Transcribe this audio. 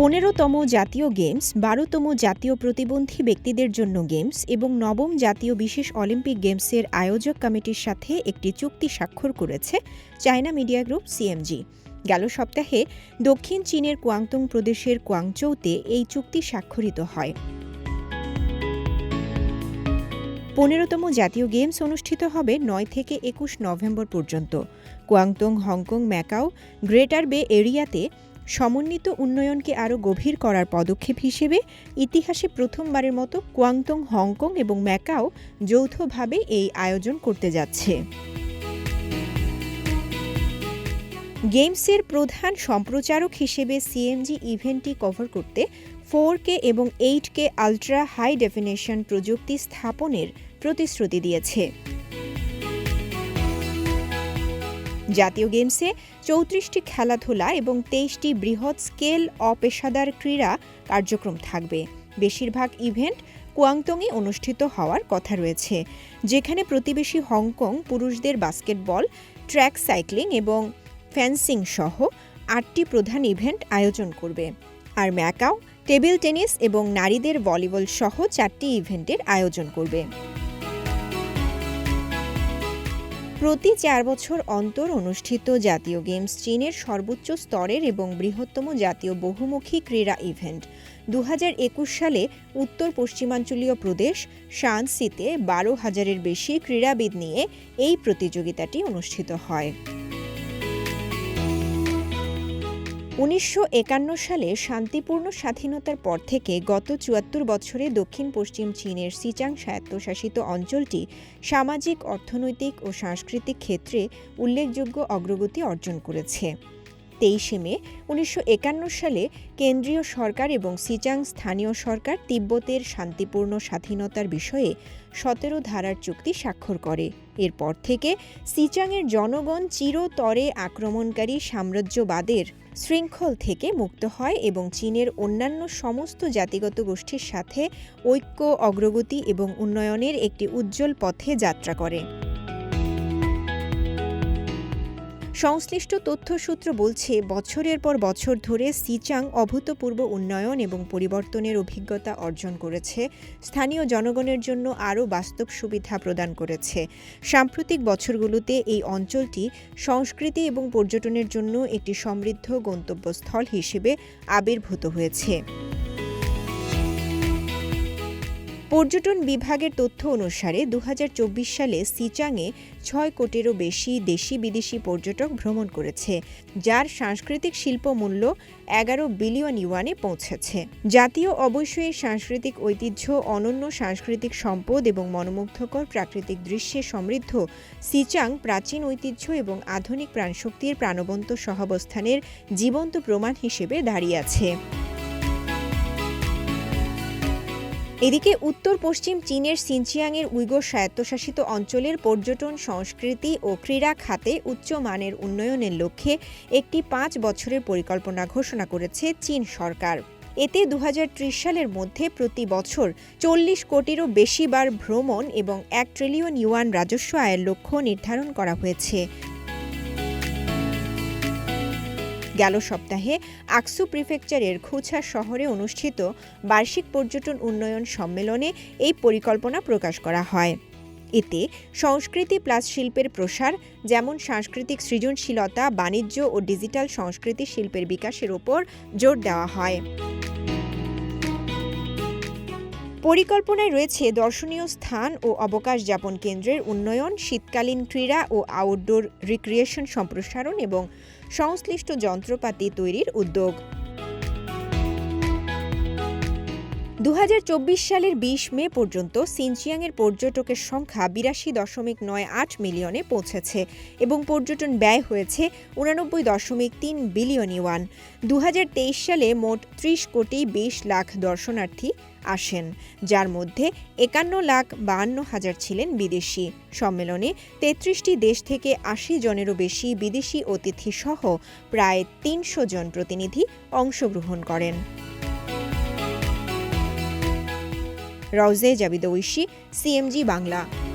পনেরোতম জাতীয় গেমস, বারোতম জাতীয় প্রতিবন্ধী ব্যক্তিদের জন্য গেমস এবং নবম জাতীয় বিশেষ অলিম্পিক গেমসের আয়োজক কমিটির সাথে একটি চুক্তি স্বাক্ষর করেছে চায়না মিডিয়া গ্রুপ সিএমজি। গেল সপ্তাহে দক্ষিণ চীনের কুয়াংতুং প্রদেশের কুয়াংচৌতে এই চুক্তি স্বাক্ষরিত হয়। পনেরোতম জাতীয় গেমস অনুষ্ঠিত হবে নয় থেকে একুশ নভেম্বর পর্যন্ত। কুয়াংতুং, হংকং, ম্যাকাও, গ্রেটার বে এরিয়াতে সমন্বিত উন্নয়নকে আরও গভীর করার পদক্ষেপ হিসেবে ইতিহাসে প্রথমবারের মতো কুয়াংতং, হংকং এবং ম্যাকাও যৌথভাবে এই আয়োজন করতে যাচ্ছে। গেমসের প্রধান সম্প্রচারক হিসেবে সিএমজি ইভেন্টটি কভার করতে ফোর কে এবং eight K ultra high definition প্রযুক্তি স্থাপনের প্রতিশ্রুতি দিয়েছে। জাতীয় গেমসে চৌত্রিশটি খেলাধুলা এবং তেইশটি বৃহৎ স্কেল অপেশাদার ক্রীড়া কার্যক্রম থাকবে। বেশিরভাগ ইভেন্ট কুয়াংতংয়ে অনুষ্ঠিত হওয়ার কথা রয়েছে, যেখানে প্রতিবেশী হংকং পুরুষদের বাস্কেটবল, ট্র্যাক সাইক্লিং এবং ফেন্সিং সহ আটটি প্রধান ইভেন্ট আয়োজন করবে। আর ম্যাকাও, টেবিল টেনিস এবং নারীদের ভলিবল সহ চারটি ইভেন্টের আয়োজন করবে। প্রতি চার বছর অন্তর অনুষ্ঠিত জাতীয় গেমস চীনের সর্বোচ্চ স্তরের এবং বৃহত্তম জাতীয় বহুমুখী ক্রীড়া ইভেন্ট। দু হাজার একুশ সালে উত্তর পশ্চিমাঞ্চলীয় প্রদেশ শানসিতে বারো হাজারের বেশি ক্রীড়াবিদ নিয়ে এই প্রতিযোগিতাটি অনুষ্ঠিত হয়। উনিশশো একান্ন সালে শান্তিপূর্ণ স্বাধীনতার পর থেকে গত চুয়াত্তর বছরে দক্ষিণ পশ্চিম চীনের সিচাং স্বায়ত্তশাসিত অঞ্চলটি সামাজিক, অর্থনৈতিক ও সাংস্কৃতিক ক্ষেত্রে উল্লেখযোগ্য অগ্রগতি অর্জন করেছে। তেইশে মে, উনিশশো একান্ন সালে কেন্দ্রীয় সরকার এবং সিচাং স্থানীয় সরকার তিব্বতের শান্তিপূর্ণ স্বাধীনতার বিষয়ে সতেরো ধারার চুক্তি স্বাক্ষর করে। এরপর থেকে সিচাংয়ের জনগণ চিরতরে আক্রমণকারী সাম্রাজ্যবাদের শৃঙ্খল থেকে মুক্ত হয় এবং চীনের অন্যান্য সমস্ত জাতিগত গোষ্ঠীর সাথে ঐক্য, অগ্রগতি এবং উন্নয়নের একটি উজ্জ্বল পথে যাত্রা করে। সংশ্লিষ্ট তথ্যসূত্র বলছে, বছরের পর বছর ধরে সিচাং অভূতপূর্ব উন্নয়ন এবং পরিবর্তনের অভিজ্ঞতা অর্জন করেছে। স্থানীয় জনগণের জন্য আরও বাস্তব সুবিধা প্রদান করেছে। সাম্প্রতিক বছরগুলোতে এই অঞ্চলটি সংস্কৃতি এবং পর্যটনের জন্য একটি সমৃদ্ধ গন্তব্যস্থল হিসেবে আবির্ভূত হয়েছে। পর্যটন বিভাগের তথ্য অনুসারে দু হাজার চব্বিশ সালে সিচাংয়ে ছয় কোটিরও বেশি দেশি বিদেশি পর্যটক ভ্রমণ করেছে, যার সাংস্কৃতিক শিল্প মূল্য এগারো বিলিয়ন ইউয়ানে পৌঁছেছে। জাতীয় অবশ্যই সাংস্কৃতিক ঐতিহ্য, অনন্য সাংস্কৃতিক সম্পদ এবং মনোমুগ্ধকর প্রাকৃতিক দৃশ্যে সমৃদ্ধ সিচাং প্রাচীন ঐতিহ্য এবং আধুনিক প্রাণশক্তির প্রাণবন্ত সহাবস্থানের জীবন্ত প্রমাণ হিসেবে দাঁড়িয়ে আছে। এদিকে উত্তর পশ্চিম চীনের সিনচিয়াংয়ের উইগোর স্বায়ত্তশাসিত অঞ্চলের পর্যটন, সংস্কৃতি ও ক্রীড়া খাতে উচ্চ মানের উন্নয়নের লক্ষ্যে একটি পাঁচ বছরের পরিকল্পনা ঘোষণা করেছে চীন সরকার। এতে দু হাজার ত্রিশ সালের মধ্যে প্রতি বছর চল্লিশ কোটিরও বেশি বার ভ্রমণ এবং এক ট্রিলিয়ন ইউয়ান রাজস্ব আয়ের লক্ষ্য নির্ধারণ করা হয়েছে। গেল সপ্তাহে আকসু প্রিফেকচারের খুছা শহরে অনুষ্ঠিত বার্ষিক পর্যটন উন্নয়ন সম্মেলনে এই পরিকল্পনা প্রকাশ করা হয়। এতে সংস্কৃতি প্লাস শিল্পের প্রসার, যেমন সাংস্কৃতিক সৃজনশীলতা, বাণিজ্য ও ডিজিটাল সংস্কৃতি শিল্পের বিকাশের ওপর জোর দেওয়া হয়। পরিকল্পনায় রয়েছে দর্শনীয় স্থান ও অবকাশ যাপন কেন্দ্রের উন্নয়ন, শীতকালীন ক্রীড়া ও আউটডোর রিক্রিয়েশন সম্প্রসারণ এবং সংশ্লিষ্ট যন্ত্রপাতি তৈরির উদ্যোগ। দু হাজার চব্বিশ সালের বিশ মে পর্যন্ত সিনচিয়াংয়ের পর্যটকের সংখ্যা বিরাশি দশমিক নয় আট মিলিয়নে পৌঁছেছে এবং পর্যটন ব্যয় হয়েছে উনানব্বই দশমিক তিন বিলিয়ন ইউয়ান। দু সালে মোট ত্রিশ কোটি বিশ লাখ দর্শনার্থী আসেন, যার মধ্যে একান্ন লাখ বাহান্ন হাজার ছিলেন বিদেশি। সম্মেলনে তেত্রিশটি দেশ থেকে আশি জনেরও বেশি বিদেশি অতিথি সহ প্রায় তিনশো জন প্রতিনিধি অংশগ্রহণ করেন। রওজে জাবিদ ঐশী সিএমজি বাংলা।